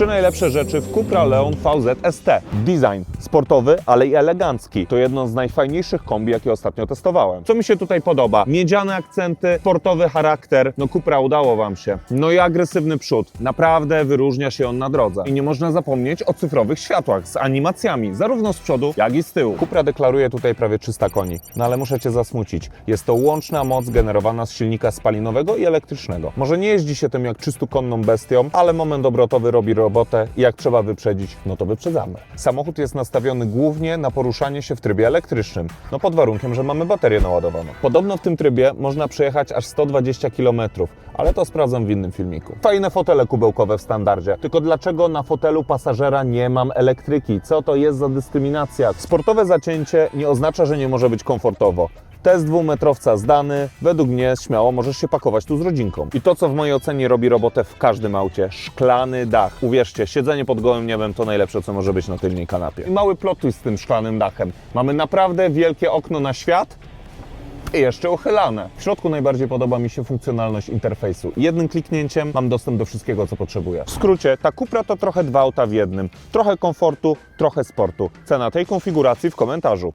Trzy najlepsze rzeczy w Cupra Leon VZ ST. Design sportowy, ale i elegancki. To jedno z najfajniejszych kombi, jakie ostatnio testowałem. Co mi się tutaj podoba? Miedziane akcenty, sportowy charakter. No Cupra udało Wam się. No i agresywny przód. Naprawdę wyróżnia się on na drodze. I nie można zapomnieć o cyfrowych światłach z animacjami, zarówno z przodu, jak i z tyłu. Cupra deklaruje tutaj prawie 300 koni. No ale muszę Cię zasmucić. Jest to łączna moc generowana z silnika spalinowego i elektrycznego. Może nie jeździ się tym jak 300-konną bestią, ale moment obrotowy robi robotę i jak trzeba wyprzedzić, no to wyprzedzamy. Samochód jest nastawiony głównie na poruszanie się w trybie elektrycznym, no pod warunkiem, że mamy baterię naładowaną. Podobno w tym trybie można przejechać aż 120 km, ale to sprawdzam w innym filmiku. Fajne fotele kubełkowe w standardzie, tylko dlaczego na fotelu pasażera nie mam elektryki? Co to jest za dyskryminacja? Sportowe zacięcie nie oznacza, że nie może być komfortowo. Test dwumetrowca zdany, według mnie śmiało możesz się pakować tu z rodzinką. I to, co w mojej ocenie robi robotę w każdym aucie, szklany dach. Uwierzcie, siedzenie pod gołym niebem to najlepsze, co może być na tylnej kanapie. I mały plot twist z tym szklanym dachem. Mamy naprawdę wielkie okno na świat, i jeszcze uchylane. W środku najbardziej podoba mi się funkcjonalność interfejsu. Jednym kliknięciem mam dostęp do wszystkiego, co potrzebuję. W skrócie, ta Cupra to trochę dwa auta w jednym. Trochę komfortu, trochę sportu. Cena tej konfiguracji w komentarzu.